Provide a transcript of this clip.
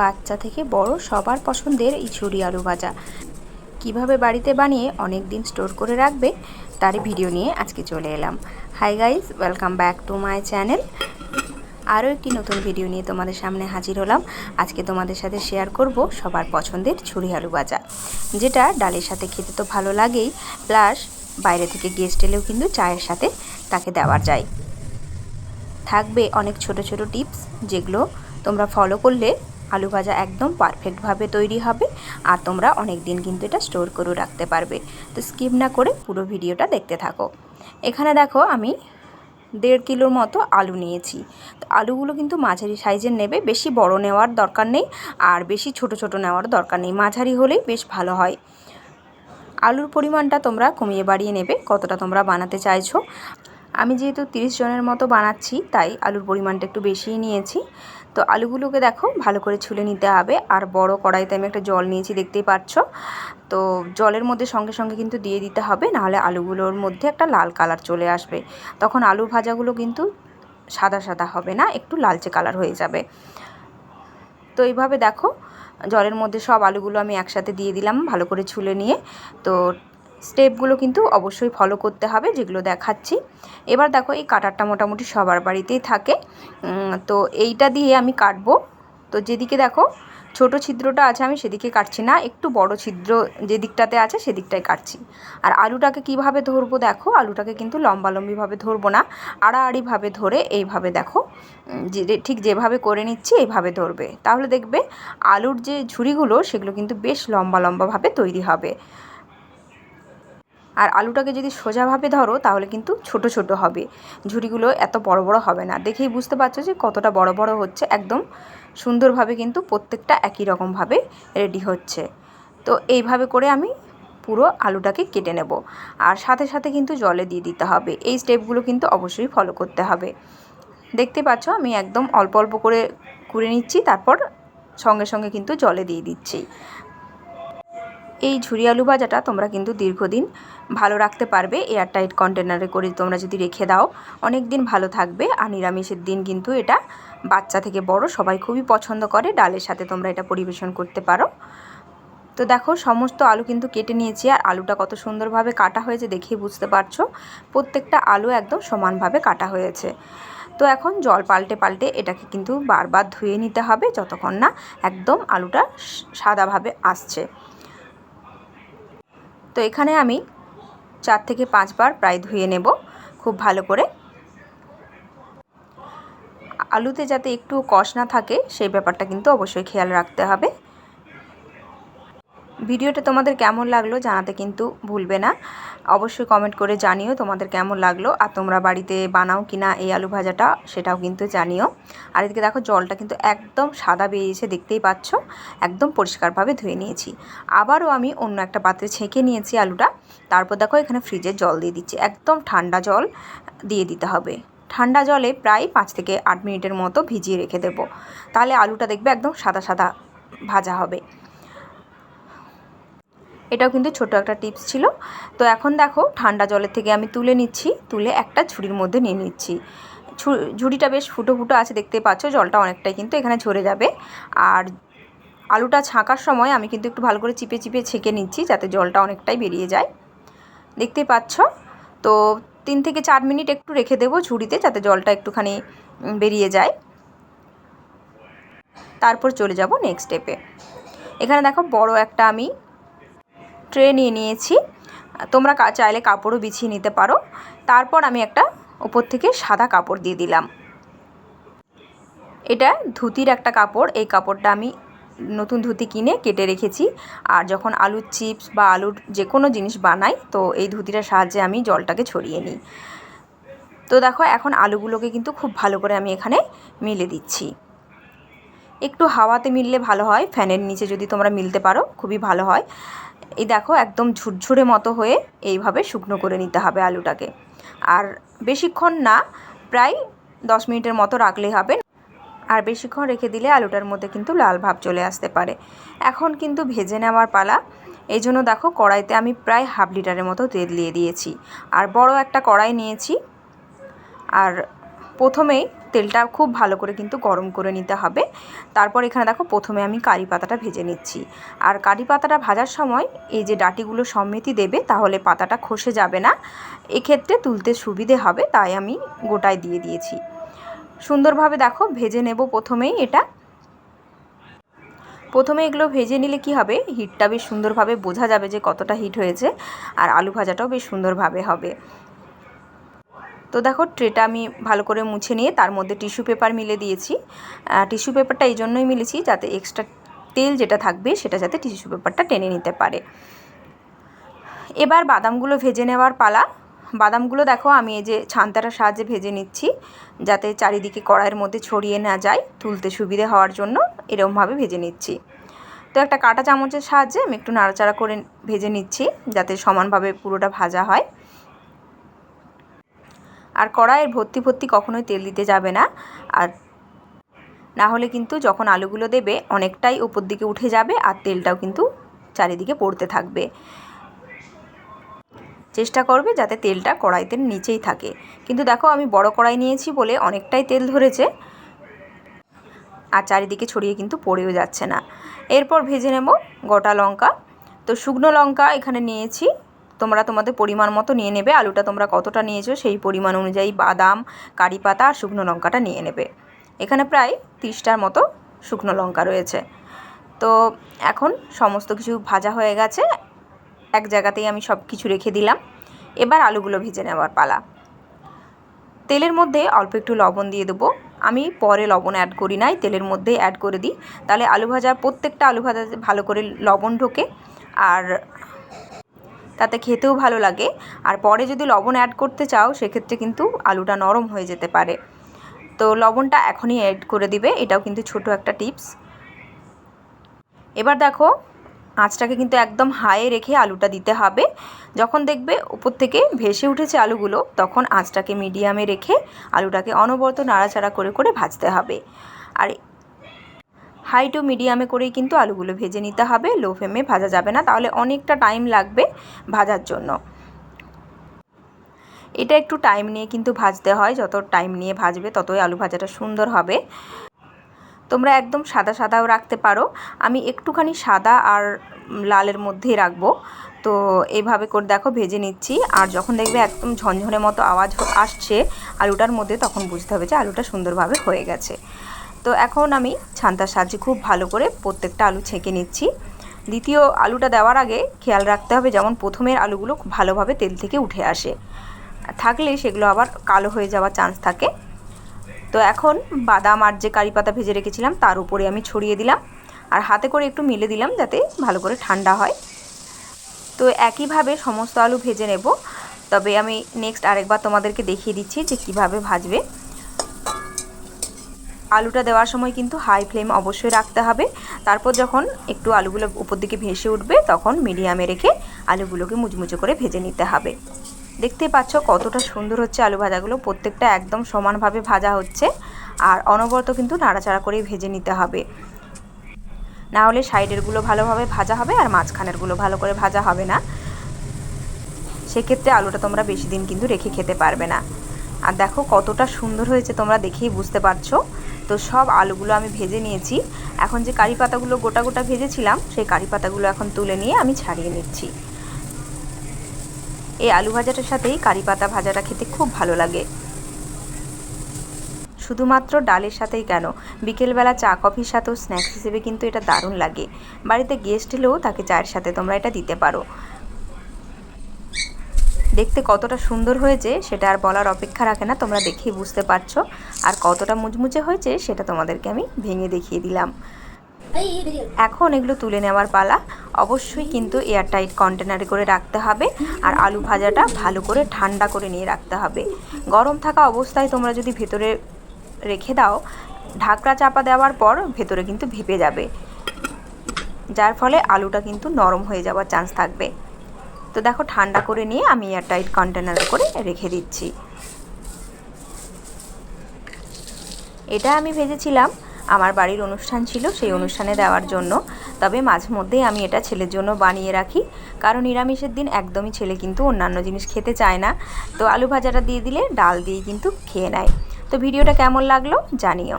বাচ্চা থেকে বড় সবার পছন্দের এই ছুরি আলু ভাজা। কীভাবে বাড়িতে বানিয়ে অনেক দিন স্টোর করে রাখবে তারই ভিডিও নিয়ে আজকে চলে এলাম। Hi guys welcome back to my channel. আরও একটি নতুন ভিডিও নিয়ে তোমাদের সামনে হাজির হলাম। আজকে তোমাদের সাথে শেয়ার করব সবার পছন্দের ছুরি আলু ভাজা, যেটা ডালের সাথে খেতে তো ভালো লাগেই, প্লাস বাইরে থেকে গেস্ট এলেও কিন্তু চায়ের সাথে তাকে দেওয়া যায়। থাকবে অনেক ছোট ছোট টিপস, যেগুলো তোমরা ফলো করলে আলু ভাজা একদম পারফেক্টভাবে তৈরি হবে আর তোমরা অনেক দিন কিন্তু এটা স্টোর করে রাখতে পারবে। তো স্কিপ না করে পুরো ভিডিওটা দেখতে থাকো। এখানে দেখো আমি দেড় কিলোর মতো আলু নিয়েছি। তো আলুগুলো কিন্তু মাঝারি সাইজের নেবে, বেশি বড় নেওয়ার দরকার নেই আর বেশি ছোট ছোট নেওয়ার দরকার নেই, মাঝারি হলেই বেশ ভালো হয়। আলুর পরিমাণটা তোমরা কমিয়ে বাড়িয়ে নেবে, কতটা তোমরা বানাতে চাইছো। আমি যেহেতু তিরিশ জনের মতো বানাচ্ছি, তাই আলুর পরিমাণটা একটু বেশিই নিয়েছি। তো আলুগুলোকে দেখো ভালো করে ছুলে নিতে হবে। আর বড় কড়াইতে আমি একটা জল নিয়েছি, দেখতেই পাচ্ছ। তো জলের মধ্যে সঙ্গে সঙ্গে কিন্তু দিয়ে দিতে হবে, নাহলে আলুগুলোর মধ্যে একটা লাল কালার চলে আসবে। তখন আলু ভাজাগুলো কিন্তু সাদা সাদা হবে না, একটু লালচে কালার হয়ে যাবে। তো এইভাবে দেখো, জলের মধ্যে সব আলুগুলো আমি একসাথে দিয়ে দিলাম, ভালো করে ছুলে নিয়ে। তো স্টেপগুলো কিন্তু অবশ্যই ফলো করতে হবে, যেগুলো দেখাচ্ছি। এবার দেখো, এই কাটারটা মোটামুটি সবার বাড়িতেই থাকে। তো এইটা দিয়ে আমি কাটবো। তো যেদিকে দেখো, ছোট ছিদ্রটা আছে, আমি সেদিকে কাটছি না। একটু বড় ছিদ্র যে দিকটাতে আছে সেদিকটাই কাটছি। আর আলুটাকে কীভাবে ধরবো দেখো, আলুটাকে কিন্তু লম্বালম্বিভাবে ধরবো না। আড়াআড়িভাবে ধরে এইভাবে দেখো যে ঠিক যেভাবে করে নিচ্ছি, এইভাবে ধরবে। তাহলে দেখবে, আলুর যে ঝুড়িগুলো, সেগুলো কিন্তু বেশ লম্বা লম্বাভাবে তৈরি হবে। আর আলুটাকে যদি সোজাভাবে ধরো, তাহলে কিন্তু ছোট ছোট হবে। ঝুড়িগুলো এত বড় বড় হবে না। দেখেই বুঝতে পারছ যে কতটা বড় বড় হচ্ছে। একদম সুন্দরভাবে কিন্তু প্রত্যেকটা একই রকমভাবে রেডি হচ্ছে। তো এইভাবে করে আমি পুরো আলুটাকে কেটে নেব। আর সাথে সাথে কিন্তু জলে দিয়ে দিতে হবে। এই স্টেপগুলো কিন্তু অবশ্যই ফলো করতে হবে। দেখতে পাচ্ছ আমি একদম অল্প অল্প করে কুড়ে নিচ্ছি, তারপর সঙ্গে সঙ্গে কিন্তু জলে দিয়ে দিচ্ছি। এই ঝুরি আলু ভাজাটা তোমরা কিন্তু দীর্ঘদিন ভালো রাখতে পারবে এয়ারটাইট কন্টেনারে করে তোমরা যদি রেখে দাও, অনেক দিন ভালো থাকবে। আর নিরামিষের দিন কিন্তু এটা বাচ্চা থেকে বড়, সবাই খুবই পছন্দ করে, ডালের সাথে তোমরা এটা পরিবেশন করতে পারো। তো দেখো, সমস্ত আলু কিন্তু কেটে নিয়েছি, আর আলুটা কত সুন্দরভাবে কাটা হয়েছে দেখেই বুঝতে পারছ। প্রত্যেকটা আলু একদম সমানভাবে কাটা হয়েছে। তো এখন জল পাল্টে পাল্টে এটাকে কিন্তু বারবার ধুয়ে নিতে হবে, যতক্ষণ না একদম আলুটা সাদাভাবে আসছে। তো এখানে আমি চার থেকে পাঁচবার প্রায় ধুয়ে নেব খুব ভালো করে। আলুতে যাতে একটু কষ না থাকে, সেই ব্যাপারটা কিন্তু অবশ্যই খেয়াল রাখতে হবে। ভিডিওটা তোমাদের কেমন লাগল জানাতে কিন্তু ভুলবে না। অবশ্যই কমেন্ট করে জানিও তোমাদের কেমন লাগল আর তোমরা বাড়িতে বানাও কি না এই আলু ভাজাটা সেটাও কিন্তু জানিও। আর এদিকে দেখো জলটা কিন্তু একদম সাদা বেরিয়েছে, দেখতেই পাচ্ছ? একদম পরিষ্কারভাবে ধুয়ে নিয়েছি। আবারও আমি অন্য একটা পাত্রে ছেঁকে নিয়েছি আলুটা। তারপর দেখো এখানে ফ্রিজে জল দিয়ে দিচ্ছি। একদম ঠান্ডা জল দিয়ে দিতে হবে। ঠান্ডা জলে প্রায় পাঁচ থেকে আট মিনিটের মতো ভিজিয়ে রেখে দেবো। তাহলে আলুটা দেখবে একদম সাদা সাদা ভাজা হবে। এটাও কিন্তু ছোট একটা টিপস ছিল। তো এখন দেখো, ঠান্ডা জলের থেকে আমি তুলে নিচ্ছি, তুলে একটা ঝুড়ির মধ্যে নিয়ে নিচ্ছি। ঝুড়িটা বেশ ফুটো ফুটো আছে, দেখতে পাচ্ছ, জলটা অনেকটাই কিন্তু এখানে ঝরে যাবে। আর আলুটা ছাঁকার সময় আমি কিন্তু একটু ভালো করে চিপে চিপে ছেঁকে নিচ্ছি, যাতে জলটা অনেকটাই বেরিয়ে যায়। দেখতে পাচ্ছ? তো তিন থেকে চার মিনিট একটু রেখে দেবো ঝুড়িতে, যাতে জলটা একটুখানি বেরিয়ে যায়। তারপর চলে যাব নেক্সট স্টেপে এখানে দেখো, বড় একটা আমি ট্রে নিয়ে নিয়েছি। তোমরা চাইলে কাপড়ও বিছিয়ে নিতে পারো। তারপর আমি একটা ওপর থেকে সাদা কাপড় দিয়ে দিলাম। এটা ধুতির একটা কাপড়। এই কাপড়টা আমি নতুন ধুতি কিনে কেটে রেখেছি। আর যখন আলুর চিপস বা আলুর যে কোনো জিনিস বানাই, তো এই ধুতিটার সাহায্যে আমি জলটাকে ছড়িয়ে নিই। তো দেখো, এখন আলুগুলোকে কিন্তু খুব ভালো করে আমি এখানে মিলে দিচ্ছি। একটু হাওয়াতে মিললে ভালো হয়। ফ্যানের নিচে যদি তোমরা মিলতে পারো, খুবই ভালো হয়। এই দেখো, একদম ঝুরঝুরে মতো হয়ে এইভাবে শুকনো করে নিতে হবে আলুটাকে। আর বেশিক্ষণ না, প্রায় দশ মিনিটের মতো রাখলেই হবে। আর বেশিক্ষণ রেখে দিলে আলুটার মধ্যে কিন্তু লাল ভাব চলে আসতে পারে। এখন কিন্তু ভেজে নেওয়ার পালা। এই জন্য দেখো, কড়াইতে আমি প্রায় হাফ লিটারের মতো তেল দিয়ে দিয়েছি। আর বড় একটা কড়াই নিয়েছি। আর প্রথমেই তেলটা খুব ভালো করে কিন্তু গরম করে নিতে হবে। তারপর এখানে দেখো প্রথমে আমি কারি পাতাটা ভেজে নিচ্ছি। আর কারি পাতাটা ভাজার সময় এই যে ডাটিগুলো সমেতি দেবে তাহলে পাতাটা খসে যাবে না। এক্ষেত্রে তুলতে সুবিধে হবে, তাই আমি গোটায় দিয়ে দিয়েছি। সুন্দরভাবে দেখো ভেজে নেব প্রথমেই এটা। প্রথমে এগুলো ভেজে নিলে কি হবে? হিটটা বেশ সুন্দরভাবে বোঝা যাবে যে কতটা হিট হয়েছে। আর আলু ভাজাটাও বেশ সুন্দরভাবে হবে। তো দেখো ট্রেটা আমি ভালো করে মুছে নিয়ে তার মধ্যে টিস্যু পেপার মিলে দিয়েছি। টিস্যু পেপারটা এই জন্যই মিলেছি যাতে এক্সট্রা তেল যেটা থাকবে সেটা যাতে টিস্যু পেপারটা টেনে নিতে পারে। এবার বাদামগুলো ভেজে নেওয়ার পালা। বাদামগুলো দেখো আমি এই যে ছান্তাটার সাহায্যে ভেজে নিচ্ছি, যাতে চারিদিকে কড়াইয়ের মধ্যে ছড়িয়ে না যায়, তুলতে সুবিধে হওয়ার জন্য এরকমভাবে ভেজে নিচ্ছি। তো একটা কাঁটা চামচের সাহায্যে আমি একটু নাড়াচাড়া করে ভেজে নিচ্ছি, যাতে সমানভাবে পুরোটা ভাজা হয়। আর কড়াইয়ের ভর্তি ভর্তি কখনোই তেল দিতে যাবে না। আর না হলে কিন্তু যখন আলুগুলো দেবে, অনেকটাই উপর দিকে উঠে যাবে আর তেলটাও কিন্তু চারিদিকে পড়তে থাকবে। চেষ্টা করবে যাতে তেলটা কড়াইতে নিচেই থাকে। কিন্তু দেখো, আমি বড় কড়াই নিয়েছি বলে অনেকটাই তেল ধরেছে আর চারিদিকে ছড়িয়ে কিন্তু পড়েও যাচ্ছে না। এরপর ভেজে নেব গোটা লঙ্কা। তো শুকনো লঙ্কা এখানে নিয়েছি। তোমরা তোমাদের পরিমাণ মতো নিয়ে নেবে। আলুটা তোমরা কতটা নিয়েছো সেই পরিমাণ অনুযায়ী বাদাম, কারি পাতা আর শুকনো লঙ্কাটা নিয়ে নেবে। এখানে প্রায় তিরিশটার মতো শুকনো লঙ্কা রয়েছে। তো এখন সমস্ত কিছু ভাজা হয়ে গেছে। এক জায়গাতেই আমি সব কিছু রেখে দিলাম। এবার আলুগুলো ভেজে নেওয়ার পালা। তেলের মধ্যে অল্প একটু লবণ দিয়ে দেবো। আমি পরে লবণ অ্যাড করি নাই, তেলের মধ্যে অ্যাড করে দিই। তাহলে আলু ভাজা প্রত্যেকটা আলু ভাজা ভালো করে লবণ ঢোকে। আর তাতে খেতেও ভালো লাগে। আর পরে যদি লবণ অ্যাড করতে চাও, সেক্ষেত্রে কিন্তু আলুটা নরম হয়ে যেতে পারে। তো লবণটা এখনই অ্যাড করে দিবে, এটাও কিন্তু ছোট একটা টিপস এবার দেখো, আঁচটাকে কিন্তু একদম হাইয়ে রেখে আলুটা দিতে হবে। যখন দেখবে উপর থেকে ভেসে উঠেছে আলুগুলো, তখন আঁচটাকে মিডিয়ামে রেখে আলুটাকে অনবরত নাড়াচাড়া করে করে ভাজতে হবে। আর হাই টু মিডিয়ামে করেই কিন্তু আলুগুলো ভেজে নিতে হবে। লো ফ্লেমে ভাজা যাবে না, তাহলে অনেকটা টাইম লাগবে ভাজার জন্য। এটা একটু টাইম নিয়ে কিন্তু ভাজতে হয়, যত টাইম নিয়ে ভাজবে ততই আলু ভাজাটা সুন্দর হবে। তোমরা একদম সাদা সাদাও রাখতে পারো। আমি একটুখানি সাদা আর লালের মধ্যেই রাখব। তো এইভাবে করে দেখো, ভেজে নিচ্ছি। আর যখন দেখবে একদম ঝনঝনে মতো আওয়াজ আসছে আলুটার মধ্যে, তখন বুঝতে হবে যে আলুটা সুন্দরভাবে হয়ে গেছে। তো এখন আমি ছান্তার সাহায্যে খুব ভালো করে প্রত্যেকটা আলু ছেঁকে নিচ্ছি। দ্বিতীয় আলুটা দেওয়ার আগে খেয়াল রাখতে হবে যেমন প্রথমের আলুগুলো ভালোভাবে তেল থেকে উঠে আসে। থাকলে সেগুলো আবার কালো হয়ে যাওয়ার চান্স থাকে। তো এখন বাদাম আর যে কারি পাতা ভেজে রেখেছিলাম তার উপরে আমি ছড়িয়ে দিলাম। আর হাতে করে একটু মিলে দিলাম যাতে ভালো করে ঠান্ডা হয়। তো একইভাবে সমস্ত আলু ভেজে নেব। তবে আমি নেক্সট আরেকবার তোমাদেরকে দেখিয়ে দিচ্ছি যে কীভাবে ভাজবে। আলুটা দেওয়ার সময় কিন্তু হাই ফ্লেম অবশ্যই রাখতে হবে। তারপর যখন একটু আলুগুলো উপর দিকে ভেসে উঠবে, তখন মিডিয়ামে রেখে আলুগুলোকে মুচমুচো করে ভেজে নিতে হবে। দেখতেই পাচ্ছ কতটা সুন্দর হচ্ছে আলু ভাজাগুলো, প্রত্যেকটা একদম সমানভাবে ভাজা হচ্ছে আর অনবরত কিন্তু নাড়াচাড়া করে ভেজে নিতে হবে। না হলে সাইডেরগুলো ভালোভাবে ভাজা হবে আর মাঝখানেরগুলো ভালো করে ভাজা হবে না। সেক্ষেত্রে আলুটা তোমরা বেশি দিন কিন্তু রেখে খেতে পারবে না। আর দেখো কতটা সুন্দর হয়েছে তোমরা দেখেই বুঝতে পারছ। তো সব আলুগুলো আমি ভেজে নিয়েছি। এখন যে কারি পাতাগুলো গোটা গোটা ভেজেছিলাম, সেই কারি পাতাগুলো এখন তুলে নিয়ে আমি ছাড়িয়ে নিচ্ছি। এই আলু ভাজাটার সাথেই কারি পাতা ভাজাটা খেতে খুব ভালো লাগে। শুধুমাত্র ডালের সাথেই কেন? বিকেলবেলা চা, কফির সাথেও স্ন্যাক্স হিসেবে কিন্তু এটা দারুণ লাগে। বাড়িতে গেস্ট এলেও তাকে চায়ের সাথে তোমরা এটা দিতে পারো। দেখতে কতটা সুন্দর হয়েছে, সেটা আর বলার অপেক্ষা রাখে না, তোমরা দেখেই বুঝতে পারছ। আর কতটা মুচমুচে হয়েছে, সেটা তোমাদেরকে আমি ভেঙে দেখিয়ে দিলাম। এখন এগুলো তুলে নেওয়ার পালা। অবশ্যই কিন্তু এয়ারটাইট কন্টেনারে করে রাখতে হবে, আর আলু ভাজাটা ভালো করে ঠান্ডা করে নিয়ে রাখতে হবে। গরম থাকা অবস্থায় তোমরা যদি ভেতরে রেখে দাও, ঢাকরা চাপা দেওয়ার পর ভেতরে কিন্তু ভেপে যাবে। যার ফলে আলুটা কিন্তু নরম হয়ে যাওয়ার চান্স থাকবে। তো দেখো ঠান্ডা করে নিয়ে আমি এয়ারটাইট কন্টেনারে করে রেখে দিচ্ছি। এটা আমি ভেজেছিলাম। আমার বাড়ির অনুষ্ঠান ছিল সেই অনুষ্ঠানে দেওয়ার জন্য। তবে মাঝে মধ্যেই আমি এটা ছেলের জন্য বানিয়ে রাখি। কারণ নিরামিষের দিন একদমই ছেলে কিন্তু অন্যান্য জিনিস খেতে চায় না। তো আলু ভাজাটা দিয়ে দিলে ডাল দিয়ে কিন্তু খেয়ে নেয়। তো ভিডিওটা কেমন লাগল জানিও।